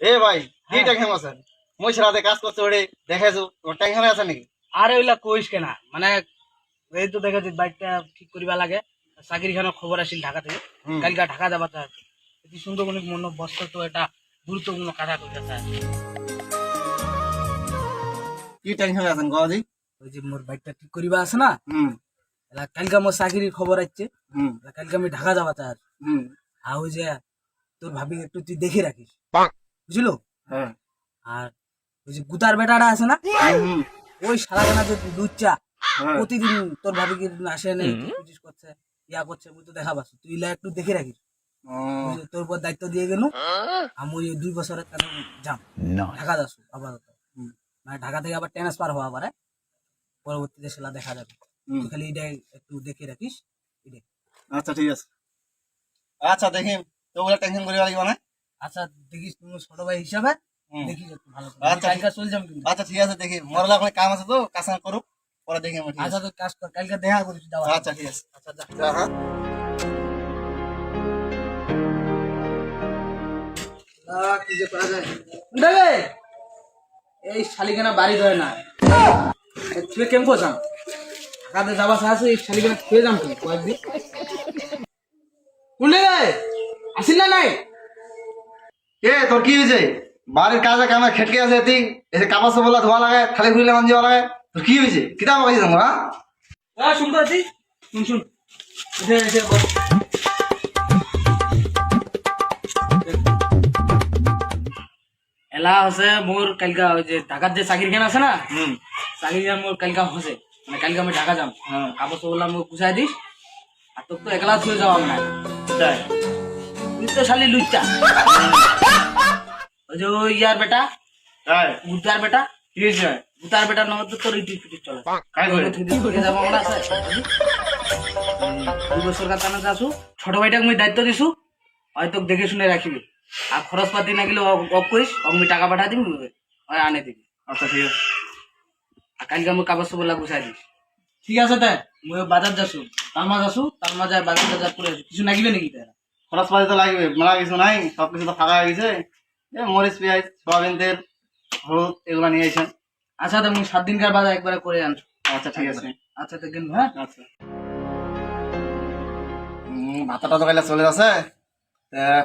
এ ভাই কি। টেনশন আছেন মই সারাতে কাজ করতে ওরে দেখাইছো তোমার টেনশন আছে নাকি? আরে ওইলা কইস কেনা মানে এই তো দেখেছি বাইকটা ঠিক করিবা লাগে। চাকরি খানোর খবর আসিল ঢাকা থেকে। কালকে ঢাকা যাবা তো কি। মন বস্ত্র তো এটা গুরুত্বপূর্ণ কথা কইতেছে আর কি। টেনশন আছেন গদি ওই যে মোর বাইকটা ঠিক করিবা আছে না? হুম। কালকে মোর চাকরির খবর আসছে। কালকে আমি ঢাকা যাবা তো আর। হুম। আর ওই যে তোর ভাবি একটু তুই দেখে রাখিস। বুঝলো? হ্যাঁ। আর ওই যে গুতার বেটাটা আছে না? ওই সারাখানা যে লুচ্চা হ্যাঁ। প্রতিদিন তোর ভাবি কি আসে নেই কিছু করছে ইয়া করছে মুই তো দেখা পাচ্ছ তুই ইলা একটু দেখে রাখিস। তোর উপর দায়িত্ব দিয়ে গেল আমি ওই দুই বছরের কাছে যাম। ঢাকা যাচ্ছ আপাতত মানে ঢাকা থেকে আবার ট্রান্সফার হওয়া পারে পরবর্তীতে সেটা দেখা যাবে। তুই খালি এটাই একটু দেখে রাখিস আচ্ছা ঠিক আছে। আচ্ছা দেখি তো বলে টেনশন করিবা লাগিব না? আচ্ছা দেখিস তুমি ছোট ভাই হিসাবে। দেখিস একটু ভালো আচ্ছা, কালকে চলে যাম কিন্তু। আচ্ছা ঠিক আছে দেখি। মরলা কাম আছে তো কাজ না করুক পরে দেখি আমি আচ্ছা তো কাজ কর কালকে দেখা করিস যাওয়া আচ্ছা ঠিক আছে। আচ্ছা যা। যা, হ্যাঁ। কি যে করা যায়। এই শালিখানা বাড়ি ধরে না। তুই কেম করছাম ঢাকাতে যাবা আছে এই শালিখানা খেয়ে যাম তুই কয়েকদিন? আসিল না নাই? এ তোর কি হয়েছে? বাড়ির কাজে কামে খেটকে আছে তুই এসে কাপড় সাপড় ধোয়া লাগে থালি খুলে মান যাওয়া লাগে। তোর কি হয়েছে? কিতাব পাইছিস তোমরা হ্যাঁ? শুনতে আছি শুন শুন। এসে এসে। এলা হচ্ছে মোর কালকা ওই যে ঢাকার যে চাকরি খান আছে না হুম। চাকরি খান মোর কালকা হচ্ছে মানে কালকে আমি ঢাকা যাম। হ্যাঁ। কাপড় চোপড় মোক গুছাই দিস আর তোর তো একলা ছুঁয়ে যাওয়া না। তুই তো শালি লুচ্চা। ওই যে ওই ইয়ার বেটা? তাই গুতার বেটা? কি হয়েছে? গুতার বেটার নাম তো তোর ইটি ফিটি চলে কাই? করে থেকে যাব আমরা আছে? দুই বছর কাতানো আসু ছোট ভাইটাকে আমি দায়িত্ব দিছু হয়তো দেখে শুনে রাখিবি। আর খরচ পাতি না গেলে অফ করিস আমি টাকা পাঠা দিবি ওই আনে দিবি। আচ্ছা ঠিক আছে। আর কালকে আমি কাগজ সবলা গুছাই দিস। ঠিক আছে তাই মই বাজার যাসু। তালমা যাসু তালমা যায় বাজার টাজার করে আসু। কিছু নাগিবে নাকি তাই খরচ পাতি তো লাগবে মেলা কিছু নাই সব কিছু তো ফাঁকা হয়ে গেছে। মরিচ পেঁয়াজ সোয়াবিন তেল হলুদ এগুলো নিয়ে আইছেন আচ্ছা তো সাত দিনকার বাজার একবারে করে আনছো। আচ্ছা ঠিক আছে। আচ্ছা তো কিন্তু হ্যাঁ? আচ্ছা। ভাতটা তো কাইলে চলে আছে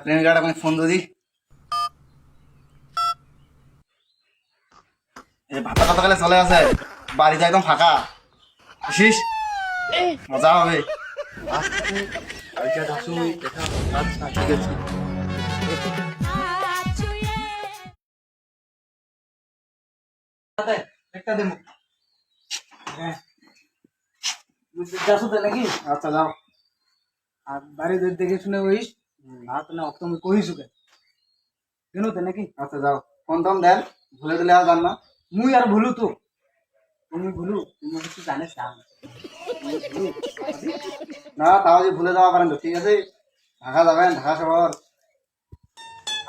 প্রেমিকাটা আমি ফোন দিই ভাতটা তো কাইলে চলে আছে বাড়িতে একদম ফাঁকা। আসিস? মজা হবে। আচ্ছা ঠিক আছে। আচ্ছা যাও। আর বাড়ি দেখে শুনে ওইস আর তো না অক্টোবর কহিস ওকে। কেন তো নাকি? আচ্ছা যাও। ফোন টন দেন ভুলে দিলে আর না। মুই আর ভুলু তো। তুমি ভুলু তুমি কিছু জানিস না। না তাও যদি ভুলে যাওয়া পারেন তো ঠিক আছে? ঢাকা যাবেন ঢাকা শহর।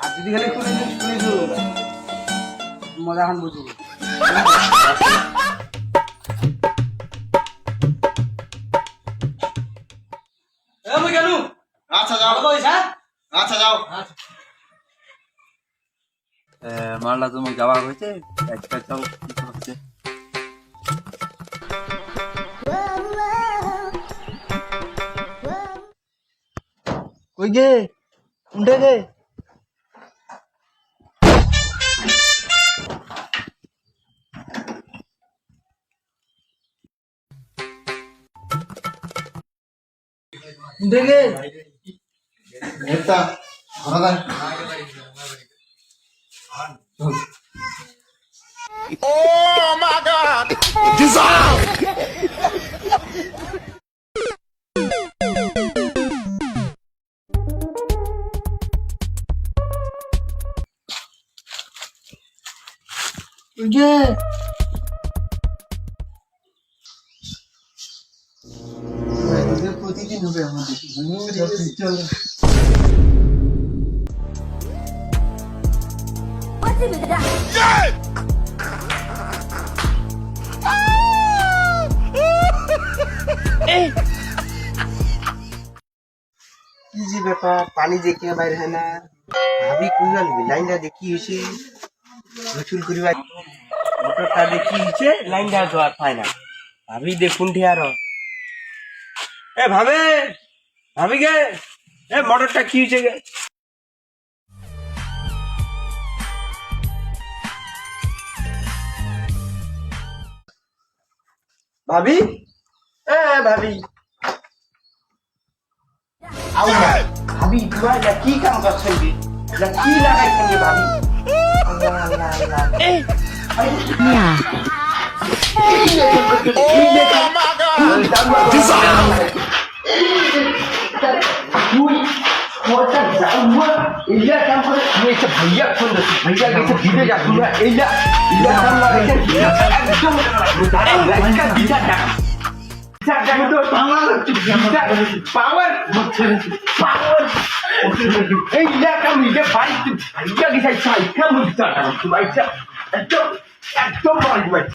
আর যদি খালি শুনে শুনেছু মজা খান বুঝু আমি কেন আচ্ছা যাও। পয়সা আচ্ছা যাও। মালটা তুমি যাওয়া হয়েছে একটা চাও হচ্ছে কই গে? উঠে গে? দেখে একটা ঘোরা যান যে প্রতিদিন কি পানি কে বাইরে হয় না। ভাবি কুইয়াল লাইনটা দেখি হয়েছে? গোসল করিবা মোটরটা দেখি হয়েছে? লাইনটা জোয়ার পায় না। ভাবি দেখুন আর? এ ভাবে! আমি গে এ মোটরটা কি হয়েছে গে ভাবি এ ভাবি আউ ভাবি তুই এটা কি কাম করছিস রে এটা কি লাগাইছিস রে ভাবি আল্লাহ আল্লাহ আল্লাহ এই এই ফুল তোরটা যাওয়া এইটা কাম করে তুই এসে ভাইয়া ফোন দিস ভাইয়া গেছে ভিড়ে যা তুই এইটা এইটা কাম করে একদম একটা বিচার ডাক বিচার ডাক তো পাওয়ার পাওয়ার পাওয়ার এইটা কাম এইটা বাড়ি ভাইয়া গেছে আইসা আইসা মুখ চাটা তুই আইসা একদম একদম বাড়ি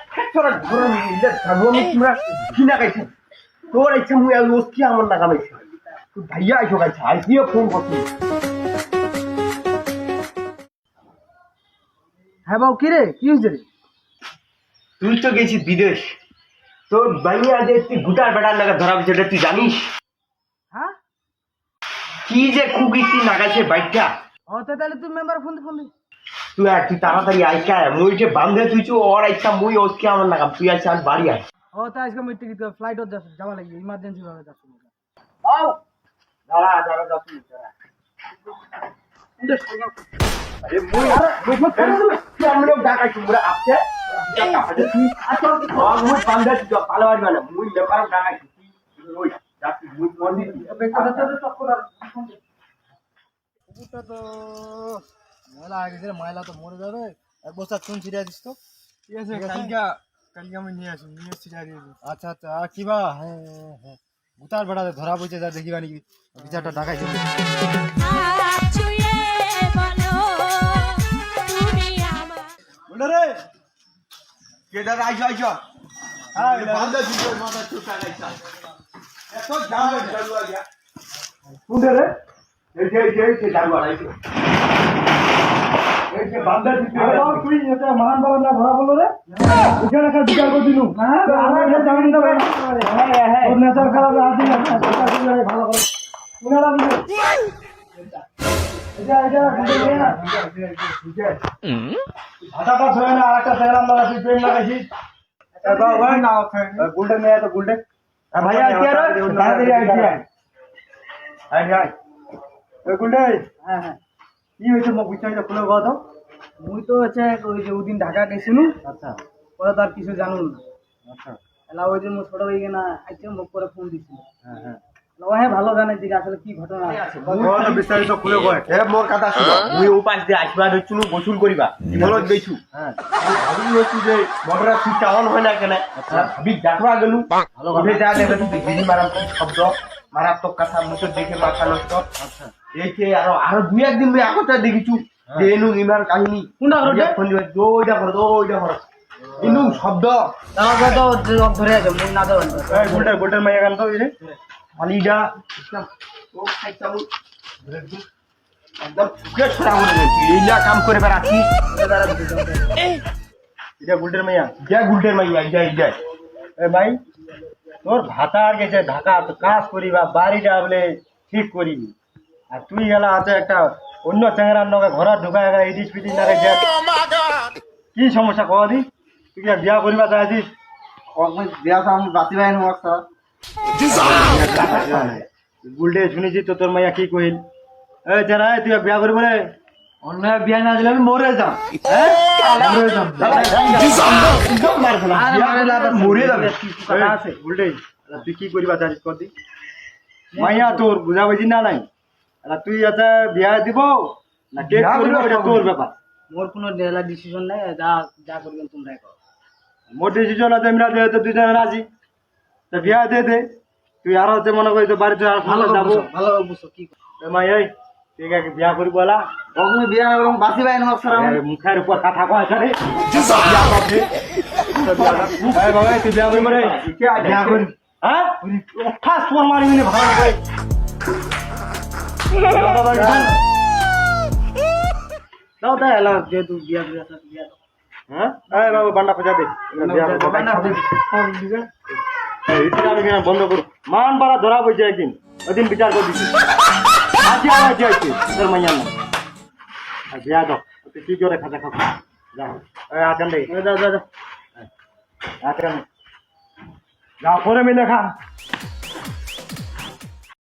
তোরা নিলে আমি তোমরা কিনা তোর ইচ্ছা মুই আর ওস কি আমার না গাইছে তুই ভাইয়া আইছো গাইছে আই কি ফোন করছি। হ্যাঁ বাবু কি রে? কি হয়েছে রে? তুই তো গেছিস বিদেশ। তোর ভাইয়া যে তুই গুটার বেটার লাগা ধরা হয়েছে তুই জানিস? হ্যাঁ? কি যে খুব ইতি লাগাইছে বাইকটা ও তাহলে তুই মেম্বার ফোন ফোন তুই আর তুই তাড়াতাড়ি আইকা মুই যে বান্ধে তুইছু ওর ইচ্ছা মুই ওসকে আমার লাগাম তুই আইসা আর বাড়ি আয়। ও তো আজকে মিটিং দিতে ফ্লাইটত যাওয়া লাগবে ইমার্জেন্সি ভাবে যাচ্ছি আও! দাঁড়া দাঁড়া যা দাঁড়া। আরে মুই তুই তুই মুই বান্ধে তুই পালবার মানে মুই ব্যাপার ডাকাইছি তুই ওই যাচ্ছি মুই মন্দির কুকুরটা তো ময়লা আগে গেলে ময়লা তো মরে যাবে এক বস্তা চুন ছিটিয়ে দিস তো ঠিক আছে কালকে কালকে আমি নিয়ে আসি নিয়ে ছিটিয়ে দিয়ে আচ্ছা আচ্ছা আর কিবা হ্যাঁ হ্যাঁ ভূতার বেড়াতে ধরা পড়ছে যা দেখিবা নাকি বিচারটা ঢাকায় চলে ছুঁয়ে বলো তুমি আমার বলে রে কে দাদা আইছো আইছো হ্যাঁ বান্ধে দিছো মাথা চুকা গাইছা এত জাম জালু আগিয়া কোন রে এই যে এই যে এই যে জালু আইছো এই যে বান্ধে দিছো তুই এটা মহান বাবার না ধরা বলল রে? এখানে একটা বিচার করে দিলু হ্যাঁ আমরা জানি না হ্যাঁ হ্যাঁ তোর খারাপ আছে সেটা করে ভালো করে। উনারা এটা এটা বুঝে ছয় না। আরেকটা সেরাম লাগাইছি প্রেম লাগাইছি গোল্ডেন মেয়ে তো গোল্ডেন ভাইয়া তাড়াতাড়ি আই হ্যাঁ হ্যাঁ। কি হইছে মোক বুঝাইতে খুলে কথা দাও মুই তো হচ্ছে ওই যে ওদিন ঢাকা গেছিনু আচ্ছা। পরে তো আর কিছু জানুন না। আচ্ছা। এলা ওই যে মুই ছোট হয়ে গেনা আইতে মুখ করে ফোন দিছিল। হ্যাঁ হ্যাঁ। ও হ্যাঁ ভালো জানে যে আসলে কি ঘটনা আছে? বিস্তারিত খুলে কয় এ মোর কথা শুনো। মুই উপাস দিয়ে আশীর্বাদ হচ্ছু গোসল করিবা। বলত গেছু হ্যাঁ। ভাবি হচ্ছু যে হয় না কেন। ডাকবা গেলু। দেখে তুই মারাম শব্দ। মারাত্মক কথা মুখে দেখে মাথা নষ্ট। আচ্ছা। এইকে আরও আরও দুই একদিন আগতে দেখিছু যে এনু ইমান কাহিনী। কোনটা? ভাবিয়া ফোন দিবা দইটা করো দইটা করো। ইনু শব্দ। তারপরে তো ধরে আছে মুই না দেবেন এই গোল্ডেন গোল্ডেন মাইয়া গান তো রে আলিডা ও খাইতা একদম। চুকে ছড়া করে দে এইলা কাম করে বেড়াচ্ছি। এটা গুলটের মাইয়া। যা গুলটের মাইয়া যা যা। এ ভাই। তোর ভাতা আর গেছে ঢাকা তো কাজ করিবা বাড়িটা বলে ঠিক করিবি আর তুই গেলা আছে একটা অন্য চেংরার নগে ঘরে ঢুকা গেলা ইডিস পিটিস না কি সমস্যা কহ দি? তুই কি বিয়া করিবা চাইছিস? বিয়া চাম বাতি বাই নোয়াক গুলটে শুনেছি তো তোর মাইয়া কি কহিল। এ যারা তুই বিয়া করবি রে অন্য বিয়া না দিলে আমি মরে যাম। মরে যাবে। গুলটে তুই কি করিবা চাইছিস কদি মাইয়া তোর বুঝা বুঝি না নাই? তুই এটা বিয়া দিব না করব এটা তোর ব্যাপার। মোর কোনো ডেলা ডিসিশন নাই যা যা করবেন তোমরাই করো। মোর ডিসিশন আছে আমরা যেহেতু দুজনে রাজি তো বিয়া দে দে। তুই আরও হচ্ছে মনে করি তো বাড়িতে আর ভালো যাব। ভালো বুঝছ কি মাই এই ঠিক আছে বিয়া করি বলা তুমি বিয়া না করলাম বাসি ভাই নক সারা এ, মুখের উপর কথা কয় বিয়া করবি এই বাবা তুই বিয়া করি মরে বিয়া করি। হ্যাঁ? ঠাস তোর মারি মিনে ভালো করে। দাও দাও এলা যেহেতু বিয়া বিয়া আছে, বিয়া হ্যাঁ? এই বাবা বান্ডা খোঁজা দে। বান্ডা খোঁজা দে। এই ইতিটা আমি কিনা বন্ধ করু মান বাড়া ধরা বইছে একদিন। ওদিন বিচার করে দিছি। আজি যাইছে তোর মাইয়া না আর বিয়া দাও তুই কি জোরে খাজা খাব যা এই আছেন দে যা যা যা দাও। যা পরে মিলে খা